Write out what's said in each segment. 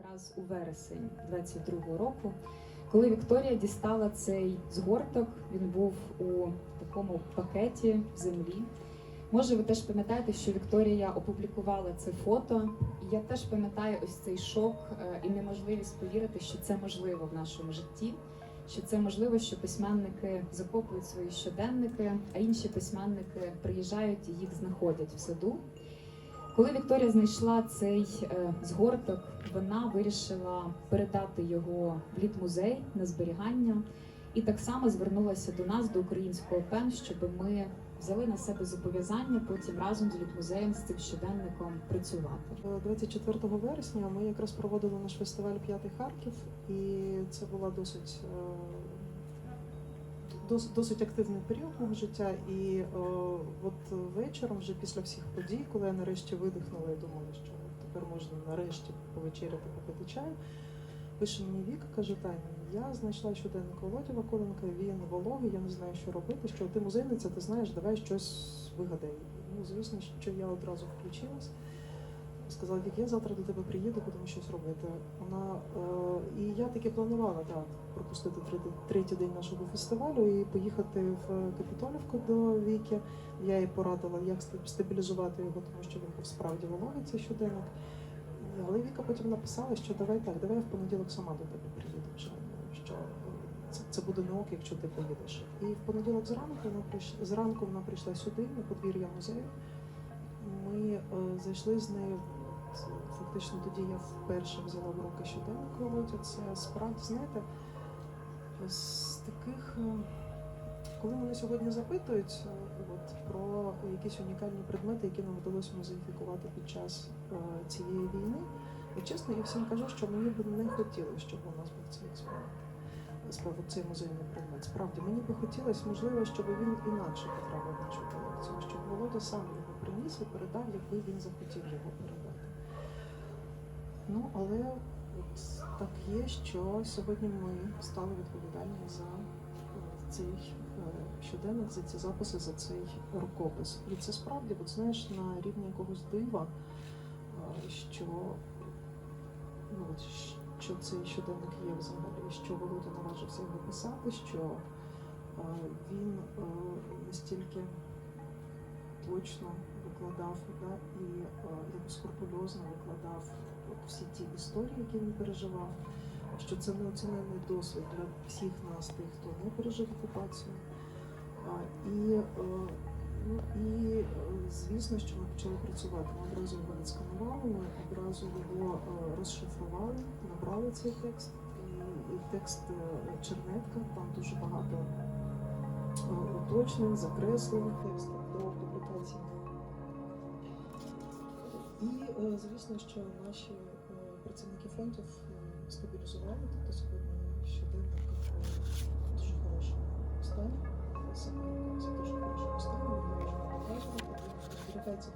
якраз у вересень 22-го року, коли Вікторія дістала цей згорток. Він був у такому пакеті в землі. Може, ви теж пам'ятаєте, що Вікторія опублікувала це фото, і я теж пам'ятаю ось цей шок е, і неможливість повірити, що це можливо в нашому житті. Що це можливо, що письменники закопують свої щоденники, а інші письменники приїжджають і їх знаходять в саду. Коли Вікторія знайшла цей е, згорток, вона вирішила передати його в літмузей на зберігання, і так само звернулася до нас, до українського пен, щоб ми взяли на себе зобов'язання потім разом з літмузеєм з цим щоденником працювати. 24 вересня ми якраз проводили наш фестиваль П'ятий Харків, і це була досить, е, досить активний період мого життя. І е, от вечором, вже після всіх подій, коли я нарешті видихнула і думала, що тепер можна нарешті повечеряти, попити чаю. Пише мені Віка, каже, Таня, я знайшла щоденник Володі Вакуленка, він вологий, я не знаю, що робити, що ти музейниця, ти знаєш, давай щось вигадай. Ну, звісно, що я одразу включилась. Сказала, Вік, я завтра до тебе приїду, будемо щось робити. Вона е, і я таки планувала так, пропустити третій, день нашого фестивалю і поїхати в Капітолівку до Віки. Я їй порадила, як стабілізувати його, тому що він справді вологий цей щоденник. Але Віка потім написала, що давай так, давай я в понеділок сама до тебе приїду вже. Що це, це буде не ок, якщо ти поїдеш. І в понеділок зранку вона прийшла зранку вона прийшла сюди, на подвір'я музею. Ми е, зайшли з нею. Фактично тоді я вперше взяла в руки щоденник Володя. Це справді, знаєте, з таких, е, коли мене сьогодні запитують е, от, про якісь унікальні предмети, які нам вдалося музеїфікувати під час цієї війни, і чесно, я всім кажу, що мені б не хотілося, щоб у нас експонат. Справді цей музейний предмет. Справді мені би хотілося, можливо, щоб він інакше потрапив в нашу колекцію, щоб Володя сам його приніс і передав, якби він захотів його передати. Ну, але от так є, що сьогодні ми стали відповідальні за е, цей е, щоденник, за ці записи, за цей рукопис. І це справді, от знаєш, на рівні якогось дива, е, що, ну, що цей щоденник є взагалі, що Володя наважився його писати, що е, він е, настільки точно викладав да, і е, якось скрупульозно викладав всі ті історії, які він переживав, що це неоцінений досвід для всіх нас, тих, хто не пережив окупацію. І, ну, і е, звісно, що ми почали працювати. Ми одразу його відсканували, ми одразу його е, розшифрували, набрали цей текст. І, текст е, чернетка, там дуже багато уточнень, закреслень тексту до публікації. І звісно, що наші працівники фондів е, стабілізували, тобто сьогодні щоденник Повірте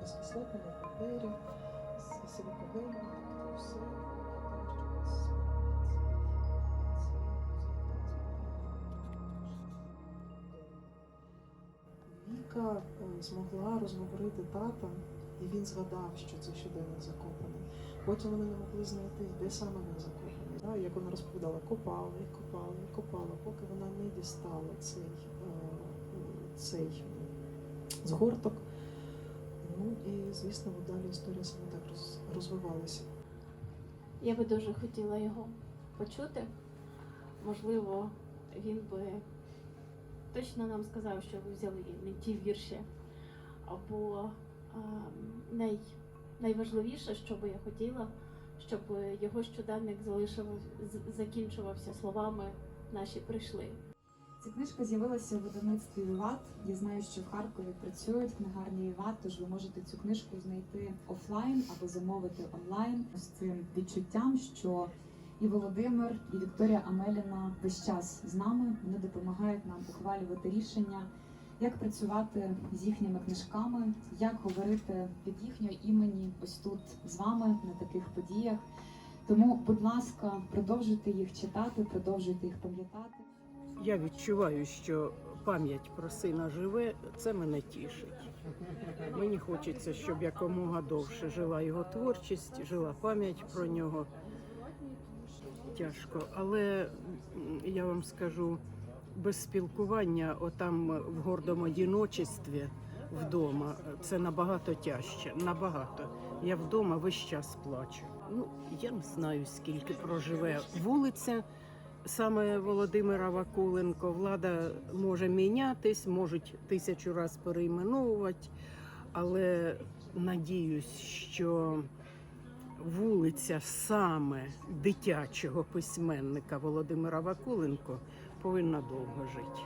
без кислоти, на папері, з силікогелем, тобто все Віка змогла розговорити тата, і він згадав, що це щоденник закопаний. Потім вони не могли знайти, де саме він закопаний. Як вона розповідала, копали, копали, копали, поки вона не дістала цей, е, цей згорток. Ну і звісно, далі історія саме так розвивалася. Я би дуже хотіла його почути. Можливо, він би точно нам сказав, що ви взяли не ті вірші. Або най, найважливіше, що би я хотіла, щоб його щоденник залишив, закінчувався словами наші прийшли. Ця книжка з'явилася в видавництві Віват. Я знаю, що в Харкові працюють книгарні Віват, тож ви можете цю книжку знайти офлайн або замовити онлайн з цим відчуттям, що і Володимир, і Вікторія Амеліна весь час з нами. Вони допомагають нам ухвалювати рішення, як працювати з їхніми книжками, як говорити від їхнього імені ось тут з вами на таких подіях. Тому, будь ласка, продовжуйте їх читати, продовжуйте їх пам'ятати. Я відчуваю, що пам'ять про сина живе, це мене тішить. Мені хочеться, щоб якомога довше жила його творчість, жила пам'ять про нього. Тяжко, але я вам скажу, без спілкування, отам в гордому одиночестві вдома, це набагато тяжче. Набагато. Я вдома весь час плачу. Ну, я не знаю, скільки проживе вулиця. Саме Володимира Вакуленко влада може мінятись, можуть тисячу раз перейменовувати, але надіюсь, що вулиця саме дитячого письменника Володимира Вакуленко повинна довго жити.